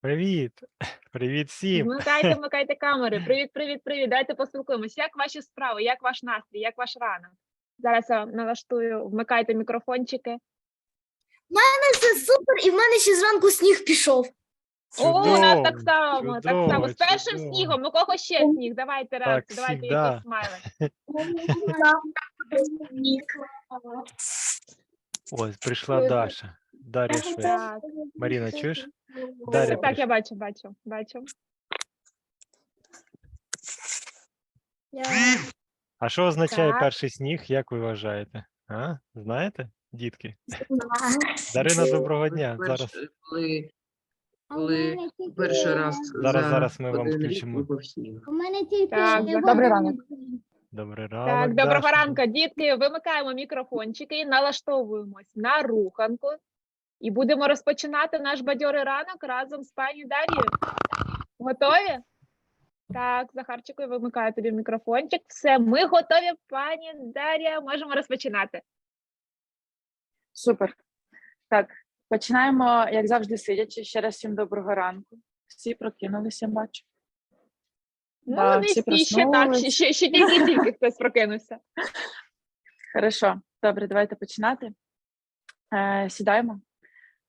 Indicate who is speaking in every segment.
Speaker 1: Привіт. Привіт всім.
Speaker 2: Вмикайте, вмикайте камери. Привіт, привіт, привіт. Дайте поспілкуємось. Як ваші справи? Як ваш настрій? Як ваш ранок? Зараз я налаштую, вмикайте мікрофончики.
Speaker 3: У мене Це супер, і в мене ще зранку сніг пішов.
Speaker 2: О, у нас так
Speaker 1: Чудово,
Speaker 2: так само. З першим
Speaker 1: чудово.
Speaker 2: снігом. Ну кого ще сніг? Давайте реакцію, давайте
Speaker 1: всігда.
Speaker 2: якісь смайли.
Speaker 1: Ось прийшла. Даша. Дар'я Швець.
Speaker 2: Так,
Speaker 1: Маріна, чуєш? Дар'я
Speaker 2: так, я бачу, бачу, бачу.
Speaker 1: А що означає
Speaker 2: Так.
Speaker 1: перший сніг, як ви вважаєте? А? Знаєте, дітки? Дарина, доброго дня. Зараз,
Speaker 4: коли, коли перший раз
Speaker 1: Зараз-
Speaker 4: за
Speaker 1: зараз ми вам
Speaker 4: один рік
Speaker 1: включимо.
Speaker 4: випав сніг.
Speaker 3: У мене тільки
Speaker 2: Так, добрий ранок.
Speaker 1: добрий ранок.
Speaker 2: Так, доброго
Speaker 1: Даша.
Speaker 2: ранку, дітки. Вимикаємо мікрофончики, налаштовуємось на руханку і будемо розпочинати наш бадьорий ранок разом з пані Дар'єю. Готові? Так, Захарчику, я вимикаю тобі мікрофончик. Все, ми готові, пані Дар'я. Можемо розпочинати.
Speaker 5: Супер. Так, починаємо, як завжди, сидячи. Ще раз всім доброго ранку. Всі прокинулися, бачу.
Speaker 2: Ну,
Speaker 5: Да,
Speaker 2: не
Speaker 5: всі
Speaker 2: всі ще так, ще, ще, ще тільки тільки хтось прокинувся.
Speaker 5: Хорошо, добре, давайте починати. Е, сідаємо.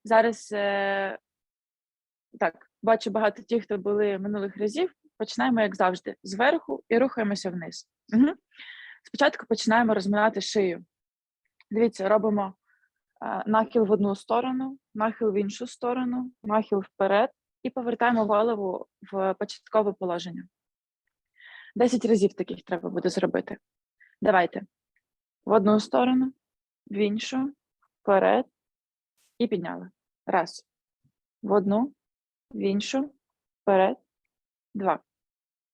Speaker 5: Зараз е, так, бачу багато тих, хто були минулих разів. Починаємо, як завжди, зверху і рухаємося вниз. Угу. Спочатку починаємо розминати шию. Дивіться, робимо е, нахил в одну сторону, нахил в іншу сторону, нахил вперед і повертаємо голову в початкове положення. Десять разів таких треба буде зробити. Давайте. В одну сторону, в іншу, вперед і підняли. Раз. В одну, в іншу, вперед. Два.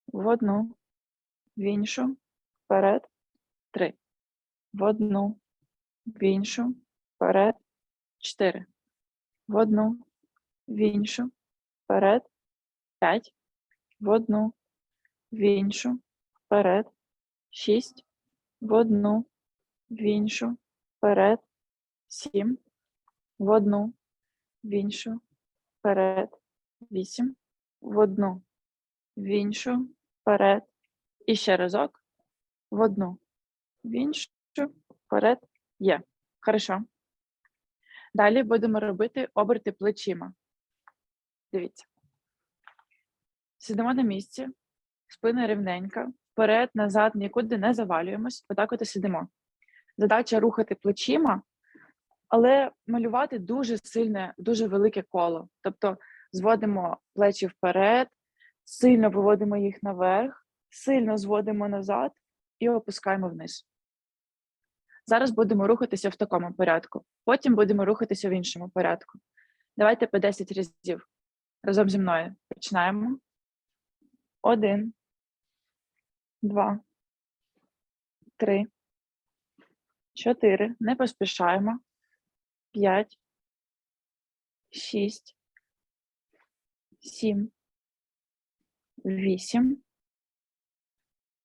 Speaker 5: В одну, в іншу, вперед. Три. В одну, в іншу, вперед. Чотири. В одну, в іншу, вперед. П'ять. В одну, в іншу, вперед. Шість. В одну, в іншу, вперед. Сім. В одну, в іншу, вперед. Вісім. В одну, в іншу, вперед. І ще разок. В одну, в іншу, вперед. Є. Хорошо. Далі будемо робити оберти плечима. Дивіться. Сидимо на місці, спина рівненька, вперед, назад, нікуди не завалюємось. Отак от і сидимо. Задача рухати плечима, але малювати дуже сильне, дуже велике коло. Тобто зводимо плечі вперед, сильно виводимо їх наверх, сильно зводимо назад і опускаємо вниз. Зараз будемо рухатися в такому порядку. Потім будемо рухатися в іншому порядку. Давайте по 10 разів разом зі мною. Починаємо. Один, два, три, чотири. Не поспішаємо. П'ять, шість, сім, вісім,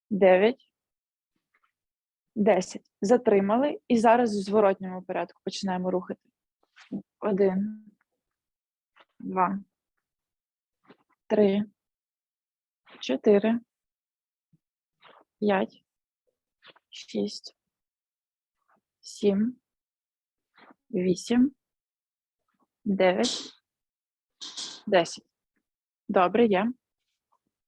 Speaker 5: дев'ять, десять. Затримали і зараз у зворотньому порядку починаємо рухати. Один, два, три, чотири, п'ять, шість, сім, вісім, дев'ять, десять. Добре, є.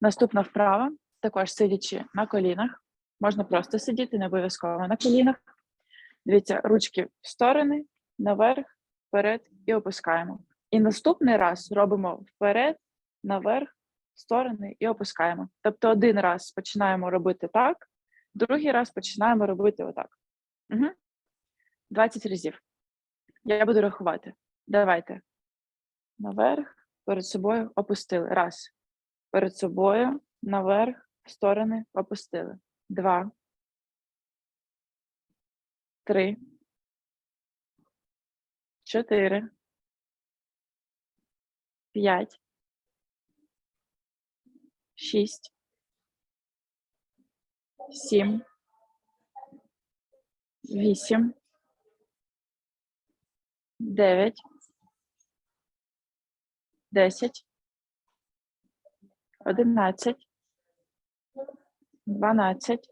Speaker 5: Наступна вправа, також сидячи на колінах. Можна просто сидіти, не обов'язково на колінах. Дивіться, ручки в сторони, наверх, вперед і опускаємо. І наступний раз робимо вперед, наверх, в сторони і опускаємо. Тобто один раз починаємо робити так, другий раз починаємо робити отак. Угу. 20 разів. Я буду рахувати. Давайте. Наверх, перед собою опустили. Раз. Перед собою, наверх, в сторони опустили. Два. Три. Чотири. П'ять. Шість. Сім. Вісім. Дев'ять. Десять. одинадцять, дванадцять,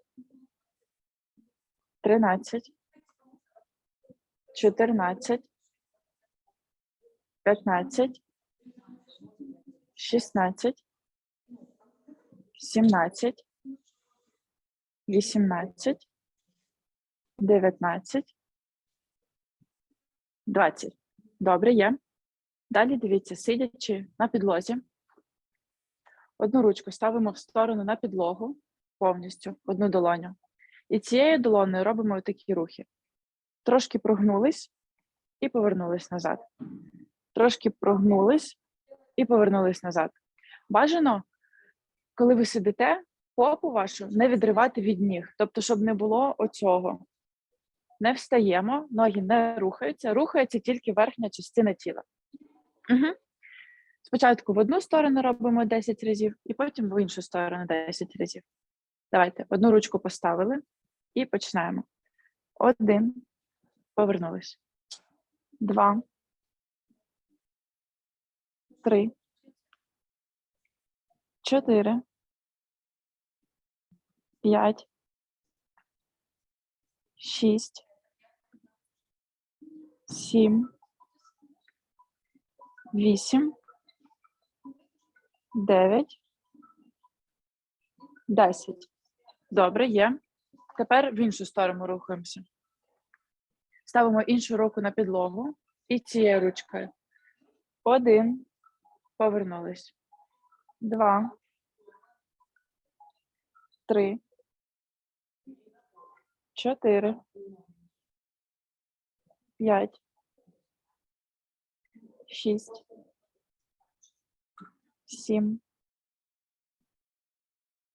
Speaker 5: тринадцять, чотирнадцять, п'ятнадцять, шістнадцять, сімнадцять, вісімнадцять, дев'ятнадцять, двадцять. Добре, є. Далі дивіться, сидячи на підлозі, одну ручку ставимо в сторону на підлогу повністю, одну долоню. І цією долоною робимо такі рухи. Трошки прогнулись і повернулись назад. Трошки прогнулись і повернулись назад. Бажано, коли ви сидите, попу вашу не відривати від ніг, тобто, щоб не було оцього. Не встаємо, ноги не рухаються, рухається тільки верхня частина тіла. Угу. Спочатку в одну сторону робимо 10 разів, і потім в іншу сторону 10 разів. Давайте одну ручку поставили і починаємо. Один. Повернулись. Два. Три. Чотири. П'ять. Шість. Сім. Вісім. Дев'ять. Десять. Добре, є. Тепер в іншу сторону рухаємося. Ставимо іншу руку на підлогу і цією ручкою. Один. Повернулись. Два. Три. Чотири. П'ять. Шість. Сім.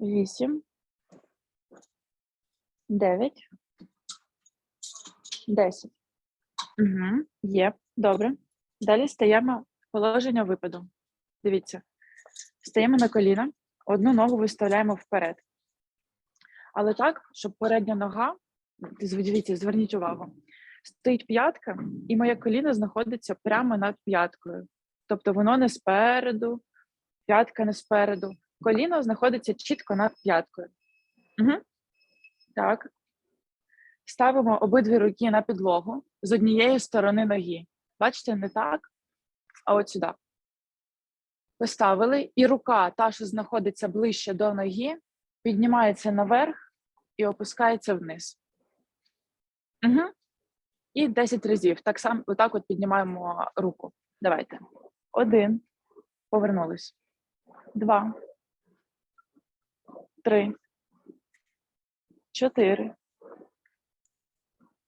Speaker 5: Вісім. Дев'ять. Десять. Угу. Є. Добре. Далі стаємо в положення випаду. Дивіться. Стаємо на коліна, одну ногу виставляємо вперед. Але так, щоб передня нога, дивіться, зверніть увагу, стоїть п'ятка, і моє коліно знаходиться прямо над п'яткою. Тобто воно не спереду, п'ятка не спереду. Коліно знаходиться чітко над п'яткою. Угу. Так. Ставимо обидві руки на підлогу з однієї сторони ноги. Бачите, не так, а от сюди. Поставили, і рука, та, що знаходиться ближче до ноги, піднімається наверх і опускається вниз. Угу. І 10 разів. Так само, отак от піднімаємо руку. Давайте. Один. Повернулись. Два. Три. Чотири.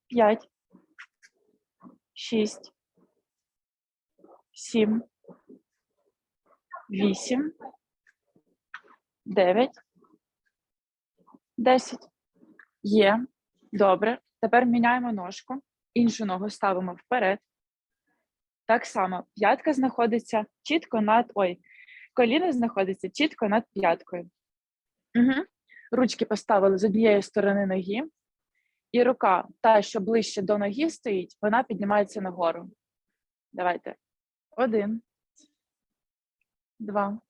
Speaker 5: П'ять. Шість. Сім. Вісім. Дев'ять. Десять. Є. Добре. Тепер міняємо ножку. Іншу ногу ставимо вперед. Так само п'ятка знаходиться чітко над. Ой, коліно знаходиться чітко над п'яткою. Угу. Ручки поставили з однієї сторони ноги. І рука, та, що ближче до ноги стоїть, вона піднімається нагору. Давайте. Один. Два.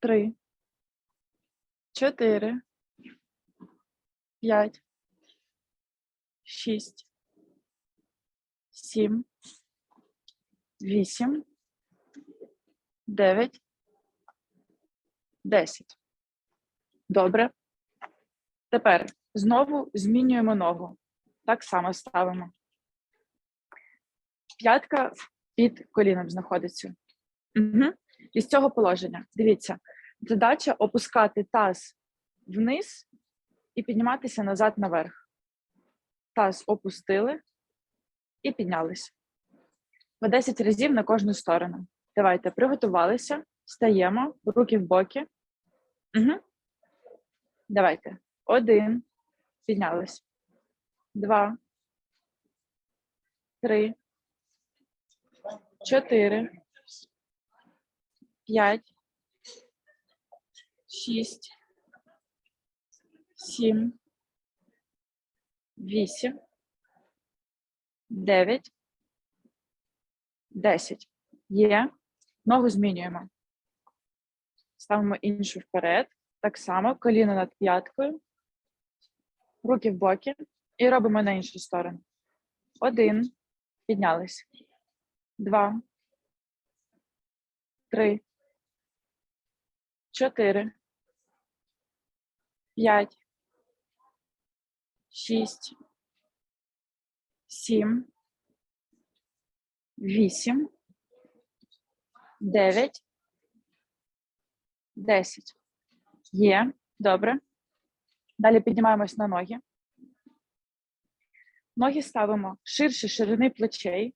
Speaker 5: Три. Чотири. П'ять. Шість. Сім. Вісім. Дев'ять. Десять. Добре. Тепер знову змінюємо ногу. Так само ставимо. П'ятка під коліном знаходиться. Угу. Із цього положення. Дивіться, задача опускати таз вниз і підніматися назад наверх. Таз опустили і піднялись. По 10 разів на кожну сторону. Давайте приготувалися, стаємо, руки в боки. Угу. Давайте. Один. Піднялись. Два. Три. Чотири. П'ять. Шість. Сім. Вісім. Дев'ять. Десять. Є. Ногу змінюємо. ставимо іншу вперед. Так само, коліно над п'яткою, руки в боки і робимо на іншу сторону. Один. Піднялись. Два. Три. Чотири. П'ять. Шість. Сім. Вісім. Дев'ять. Десять. Є. Добре. Далі піднімаємось на ноги. Ноги ставимо ширше ширини плечей,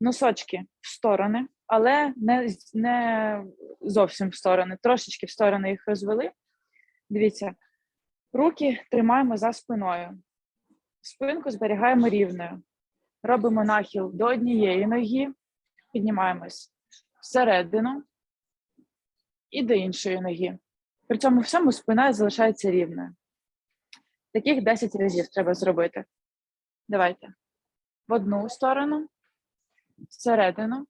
Speaker 5: носочки в сторони, але не, не зовсім в сторони. Трошечки в сторони їх розвели. Дивіться, руки тримаємо за спиною. Спинку зберігаємо рівною. Робимо нахил до однієї ноги, піднімаємось всередину і до іншої ноги. При цьому всьому спина залишається рівною. Таких 10 разів треба зробити. Давайте. В одну сторону, всередину,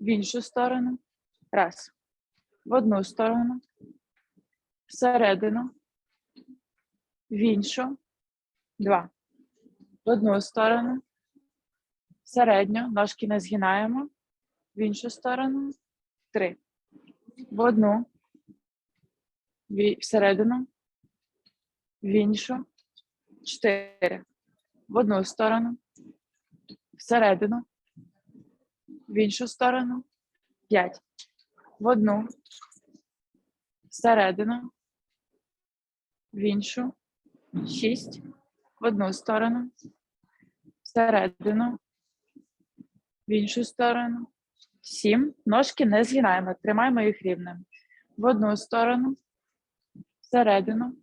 Speaker 5: в іншу сторону. Раз. В одну сторону, всередину, в іншу. Два. В одну сторону, середню, ножки не згинаємо, в іншу сторону. Три. В одну, всередину, в іншу. Чотири. В одну сторону, всередину, в іншу сторону. П'ять. В одну, всередину, в іншу. Шість. В одну сторону, всередину, в іншу сторону. Сім. Ножки не згинаємо, тримаємо їх рівними. В одну сторону, всередину,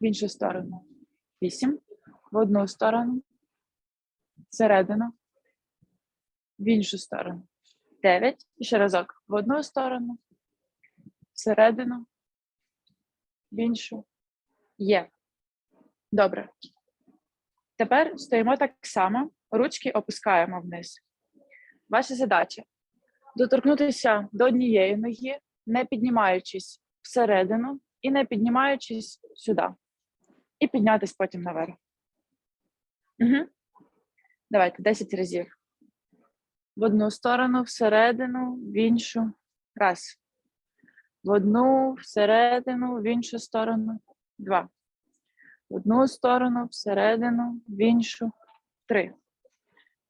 Speaker 5: в іншу сторону. Вісім. В одну сторону, всередину, в іншу сторону. Дев'ять. І ще разок. В одну сторону, всередину, в іншу. Є. Добре. Тепер стоїмо так само, ручки опускаємо вниз. Ваша задача доторкнутися до однієї ноги, не піднімаючись всередину і не піднімаючись сюди. І піднятись потім наверх. Угу. Давайте 10 разів. В одну сторону, всередину, в іншу. Раз. В одну, всередину, в іншу сторону. Два. В одну сторону, всередину, в іншу. Три.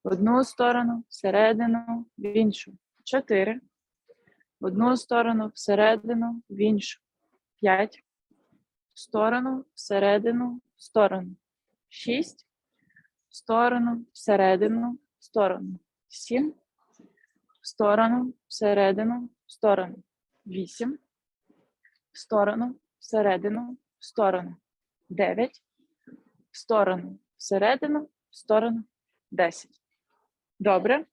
Speaker 5: В одну сторону, всередину, в іншу. Чотири. В одну сторону, всередину, в іншу. П'ять. В сторону, всередину, в сторону. Шість. В сторону, всередину, в сторону. Сім. В сторону, всередину, в сторону. Вісім. В сторону, всередину, в сторону. Дев'ять. В сторону, всередину, в сторону. Десять. Добре.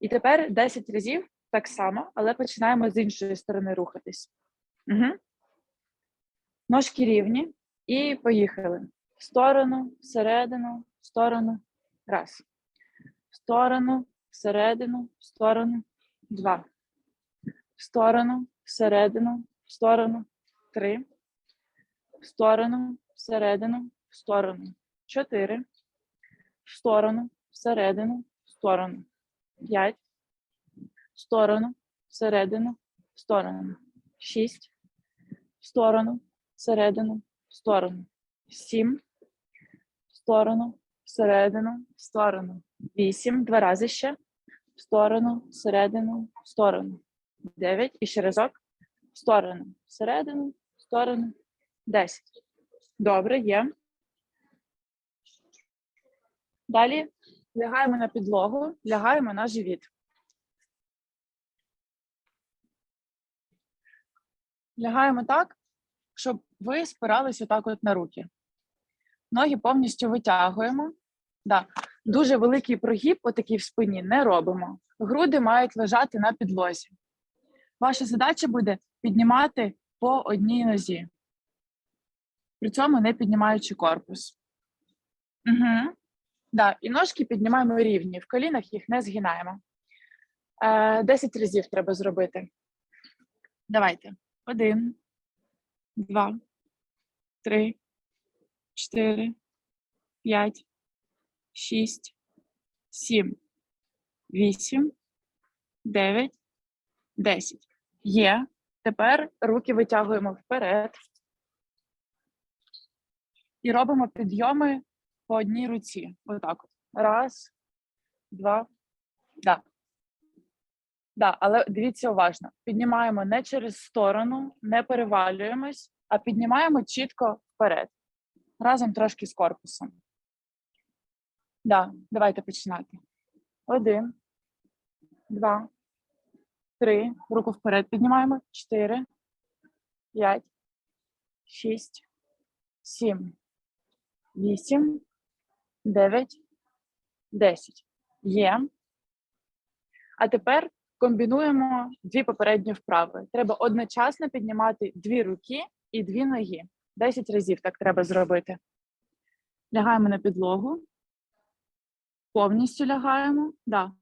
Speaker 5: І тепер 10 разів так само, але починаємо з іншої сторони рухатись. Угу. Ножки рівні. І поїхали. В сторону, всередину, в сторону. Раз. В сторону, всередину, в сторону. Два. В сторону, всередину, в сторону. Три. В сторону, всередину, в сторону. Чотири. В сторону, всередину, в сторону. П'ять. В сторону, всередину, в сторону. Шість. В сторону, всередину, в сторону. Сім. В сторону, всередину, в сторону. Вісім. Два рази ще. В сторону, всередину, в сторону. Дев'ять. І ще разок. В сторону, всередину, в сторону. Десять. Добре, є. Далі лягаємо на підлогу, лягаємо на живіт. Лягаємо так, щоб ви спирались отак от на руки. Ноги повністю витягуємо. Да. Дуже великий прогиб, отакий в спині, не робимо. Груди мають лежати на підлозі. Ваша задача буде піднімати по одній нозі, при цьому не піднімаючи корпус. Угу. Да, і ножки піднімаємо рівні, в колінах їх не згинаємо. Е, 10 разів треба зробити. Давайте. Один, два, три, чотири, п'ять, шість, сім, вісім, дев'ять, десять. Є. Тепер руки витягуємо вперед. І робимо підйоми по одній руці. Отак. от. Раз, два. Да. Да, але дивіться уважно. Піднімаємо не через сторону, не перевалюємось, а піднімаємо чітко вперед. Разом трошки з корпусом. Да, давайте починати. Один, два, три. Руку вперед піднімаємо. Чотири, п'ять, шість, сім, вісім, дев'ять, десять. Є. А тепер комбінуємо дві попередні вправи. Треба одночасно піднімати дві руки і дві ноги. Десять разів так треба зробити. Лягаємо на підлогу. Повністю лягаємо. Да.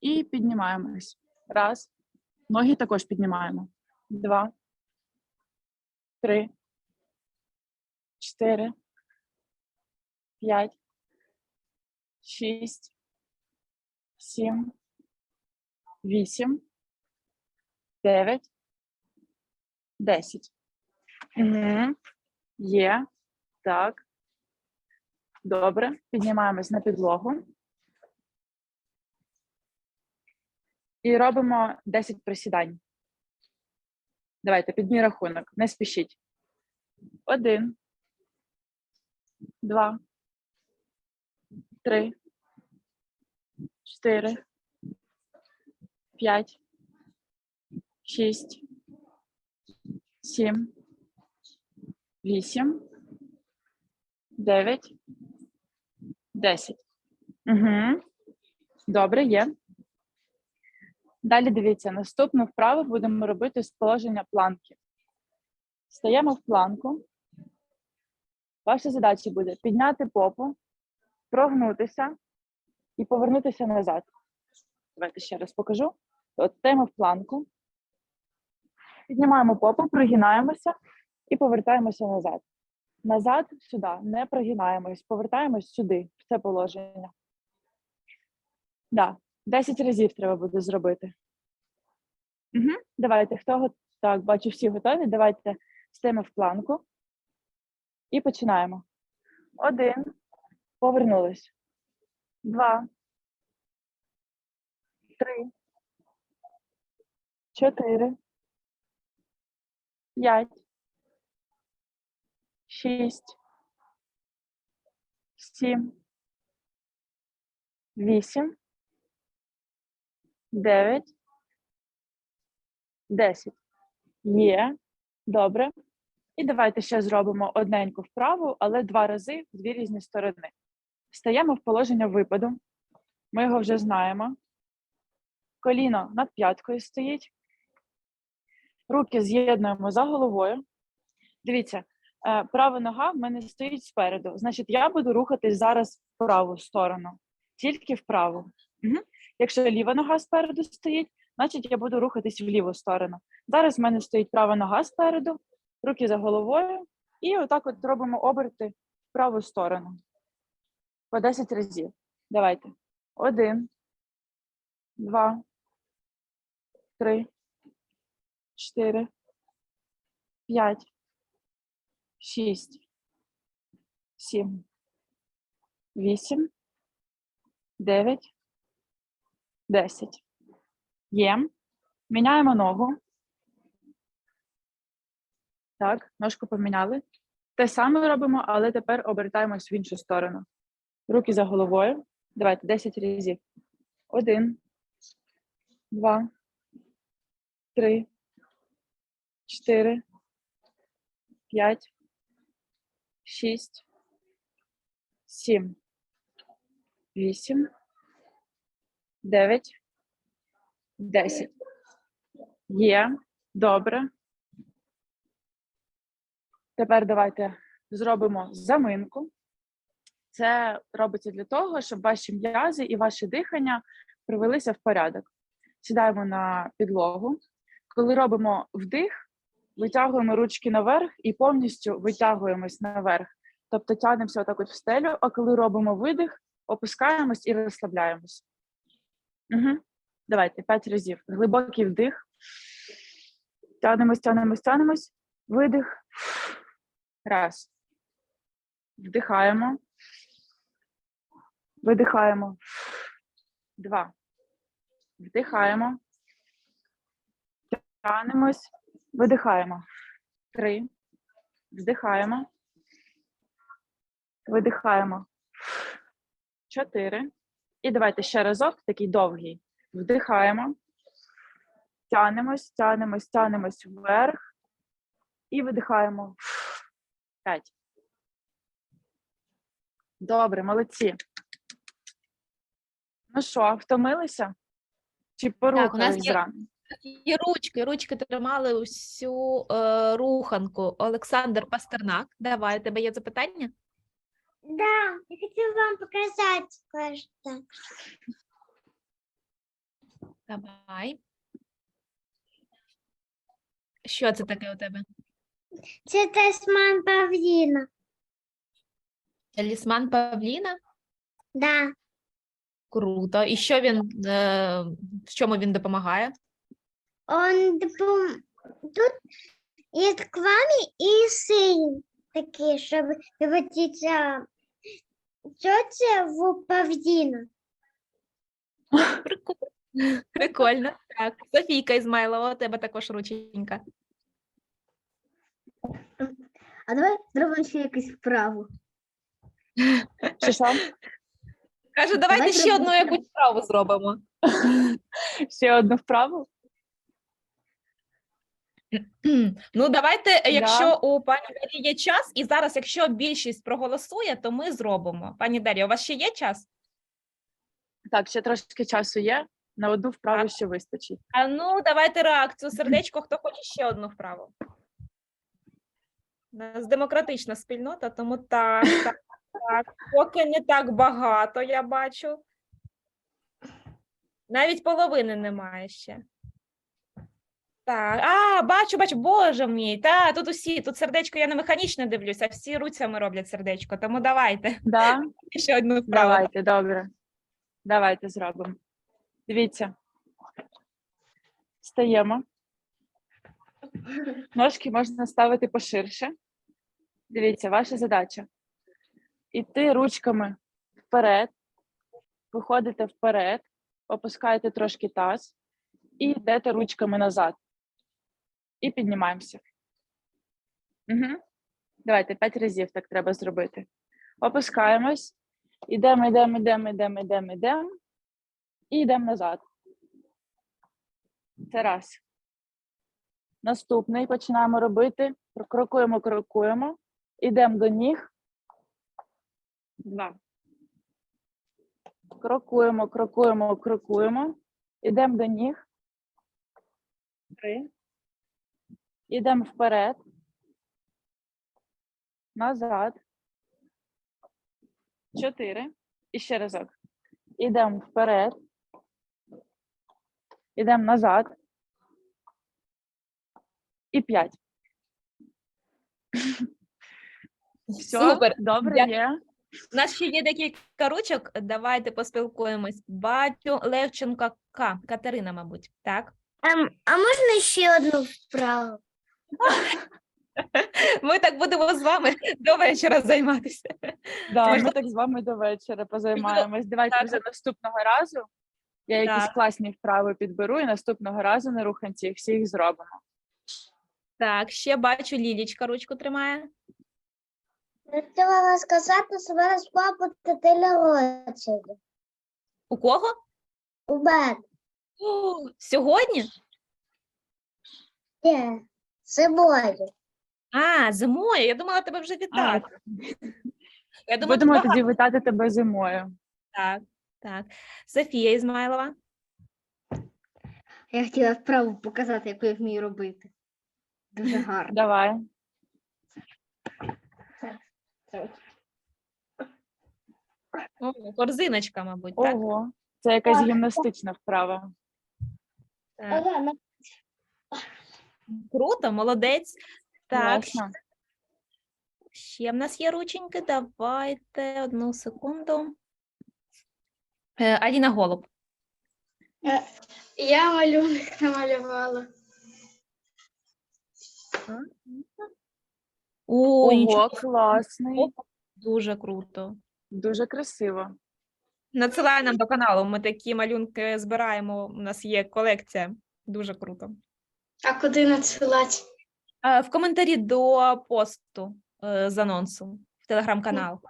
Speaker 5: І піднімаємось. Раз. Ноги також піднімаємо. Два. Три. Чотири. П'ять. Шість. Сім. Вісім. Дев'ять. Десять. Є. Так. Добре. Піднімаємось на підлогу. І робимо 10 присідань. Давайте, під мій рахунок. Не спішіть. Один. Два. Три. Чотири. П'ять. Шість. Сім. Вісім. Дев'ять. Десять. Угу. Добре, є. Далі дивіться, наступну вправу будемо робити з положення планки. Стаємо в планку. Ваша задача буде підняти попу, прогнутися і повернутися назад. Давайте ще раз покажу. От стаємо в планку, піднімаємо попу, прогинаємося і повертаємося назад. Назад сюди, не прогинаємось, повертаємось сюди, в це положення. Да, 10 разів треба буде зробити. Угу. Давайте, хто го- так, бачу, всі готові. Давайте стаємо в планку і починаємо. Один. Повернулись. Два. Три. Чотири. П'ять. Шість. Сім. Вісім. Дев'ять. Десять. Є. Добре. І давайте ще зробимо одненьку вправу, але два рази в дві різні сторони. Стаємо в положення випаду. Ми його вже знаємо. Коліно над п'яткою стоїть. Руки з'єднуємо за головою. Дивіться, е, права нога в мене стоїть спереду. Значить, я буду рухатись зараз в праву сторону, тільки вправо. Угу. Якщо ліва нога спереду стоїть, значить я буду рухатись в ліву сторону. Зараз в мене стоїть права нога спереду, руки за головою, і отак от робимо оберти в праву сторону. По 10 разів. Давайте. Один, два, три, чотири, п'ять, шість, сім, вісім, дев'ять, десять. Є. Міняємо ногу. Так, ножку поміняли. Те саме робимо, але тепер обертаємось в іншу сторону. Руки за головою. Давайте 10 разів. Один, два, три, чотири, п'ять, шість, сім, вісім, дев'ять, десять. Є. Добре. Тепер давайте зробимо заминку. Це робиться для того, щоб ваші м'язи і ваше дихання привелися в порядок. Сідаємо на підлогу. коли робимо вдих, витягуємо ручки наверх і повністю витягуємось наверх. Тобто тягнемося отак от в стелю, а коли робимо видих, опускаємось і розслабляємось. Угу. Давайте п'ять разів. Глибокий вдих. Тягнемось, тягнемось, тягнемось. Видих. Раз. Вдихаємо. Видихаємо. Два. Вдихаємо. Тягнемось. Видихаємо. Три. Вдихаємо. Видихаємо. Чотири. І давайте ще разок, такий довгий. Вдихаємо. Тянемось, тянемось, тянемось вверх. І видихаємо. П'ять. Добре, молодці. Ну що, втомилися? Чи порухались
Speaker 2: є-
Speaker 5: зранку?
Speaker 2: І ручки, ручки тримали усю е, руханку. Олександр Пастернак, давай, у тебе є запитання?
Speaker 6: Да, я хотела вам показать кое-что.
Speaker 2: Давай. Що це таке у тебе?
Speaker 6: Це тасман павліна.
Speaker 2: Талісман Павліна?
Speaker 6: Да.
Speaker 2: Круто. І що він, е, в чому він допомагає?
Speaker 6: Он допом... тут есть к вами и сын такие, чтобы превратиться тетя в павлина.
Speaker 2: Прикольно. Прикольно. Так. Софійка Ізмайлова, у тебе також рученька.
Speaker 6: А давай зробимо ще якусь вправу.
Speaker 5: Чи що?
Speaker 2: Каже, давайте ще одну якусь справу зробимо.
Speaker 5: Ще одну вправу?
Speaker 2: Ну, давайте, якщо у пані Дар'ї є час, і зараз, якщо більшість проголосує, то ми зробимо. Пані Дар'я, у вас ще є час?
Speaker 5: Так, ще трошки часу є. На одну вправу ще вистачить.
Speaker 2: А ну, давайте реакцію. Сердечко, хто хоче ще одну вправу. У нас демократична спільнота, тому так, так, так. Поки не так багато, я бачу. Навіть половини немає ще. Так, а, бачу, бачу, боже мій. Та, тут усі, тут сердечко, я не механічно дивлюся, всі руцями роблять сердечко, тому давайте
Speaker 5: Да?
Speaker 2: ще одну вправу.
Speaker 5: Давайте, добре. Давайте зробимо. Дивіться. Стаємо. Ножки можна ставити поширше. Дивіться, ваша задача. Іти ручками вперед, виходите вперед, опускаєте трошки таз і йдете ручками назад. І піднімаємося. Угу. Давайте п'ять разів так треба зробити. Опускаємось. Ідемо, йдемо, йдемо, йдемо, йдемо, йдемо. І йдемо назад. Це раз. Наступний починаємо робити. Крокуємо, крокуємо. Йдемо до ніг. Два. Крокуємо, крокуємо, крокуємо. Йдемо до ніг. Три. Йдемо вперед. Назад. Чотири. І ще разок. Ідемо вперед. Ідемо назад. І п'ять. Все,
Speaker 2: Супер.
Speaker 5: добре
Speaker 2: Дякую.
Speaker 5: є.
Speaker 2: У нас ще є декілька ручок. Давайте поспілкуємось. Батю Левченко К. Катерина, мабуть, так?
Speaker 6: Ем, а можна ще одну вправу?
Speaker 2: Ми так будемо з вами до вечора займатися.
Speaker 5: Да, ми так з вами до вечора позаймаємось. Давайте вже наступного разу. Я якісь
Speaker 2: Так.
Speaker 5: класні вправи підберу, і наступного разу на руханці їх всіх зробимо.
Speaker 2: Так, ще бачу, Лілічка ручку тримає.
Speaker 6: Я хотіла вам сказати, що зараз папа та телероцеді.
Speaker 2: У кого?
Speaker 6: У бед.
Speaker 2: О, Сьогодні?
Speaker 6: Є. Зимою.
Speaker 2: А, зимою. Я думала, тебе вже вітати. Я думала,
Speaker 5: Будемо
Speaker 2: багато.
Speaker 5: тоді вітати тебе зимою.
Speaker 2: Так, так. Софія Ізмайлова.
Speaker 7: Я хотіла вправу показати, яку я вмію робити. Дуже гарно.
Speaker 5: Давай.
Speaker 2: О, корзиночка, мабуть, так?
Speaker 5: Ого, це якась гімнастична вправа.
Speaker 2: так.
Speaker 6: Ага, на-
Speaker 2: Круто, молодець. Так,
Speaker 5: Класно.
Speaker 2: ще в нас є рученьки. Давайте одну секунду. Е, Аліна Голуб.
Speaker 6: Я малюнок намалювала.
Speaker 2: О,
Speaker 5: Ого,
Speaker 2: нічого,
Speaker 5: класний.
Speaker 2: дуже круто.
Speaker 5: Дуже красиво.
Speaker 2: Надсилай нам до каналу. Ми такі малюнки збираємо. У нас є колекція. Дуже круто.
Speaker 6: А куди надсилати?
Speaker 2: Е, В коментарі до посту е, з анонсу в телеграм-канал.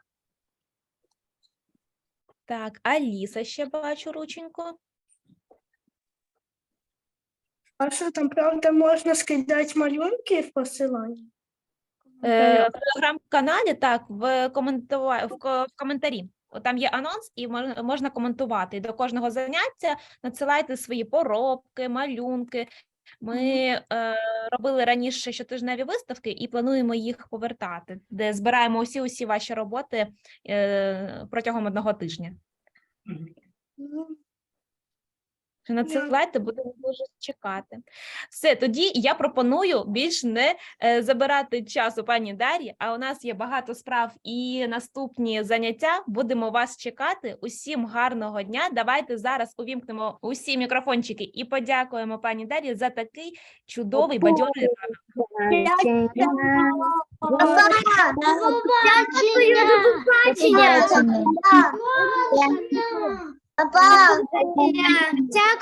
Speaker 2: Так, Аліса ще бачу рученьку.
Speaker 8: А що там, правда, можна скидати малюнки в посиланні?
Speaker 2: Е, В телеграм-каналі, так, в, коментува... в, в коментарі. Там є анонс, і можна коментувати. До кожного заняття надсилайте свої поробки, малюнки. Ми е, робили раніше щотижневі виставки і плануємо їх повертати, де збираємо усі усі ваші роботи е, протягом одного тижня. Надсилайте, будемо дуже чекати. Все, тоді я пропоную більш не е, забирати часу пані Дар'ї, а у нас є багато справ і наступні заняття. Будемо вас чекати. Усім гарного дня. Давайте зараз увімкнемо усі мікрофончики і подякуємо пані Дар'ї за такий чудовий бадьорий ранок.
Speaker 6: Папа!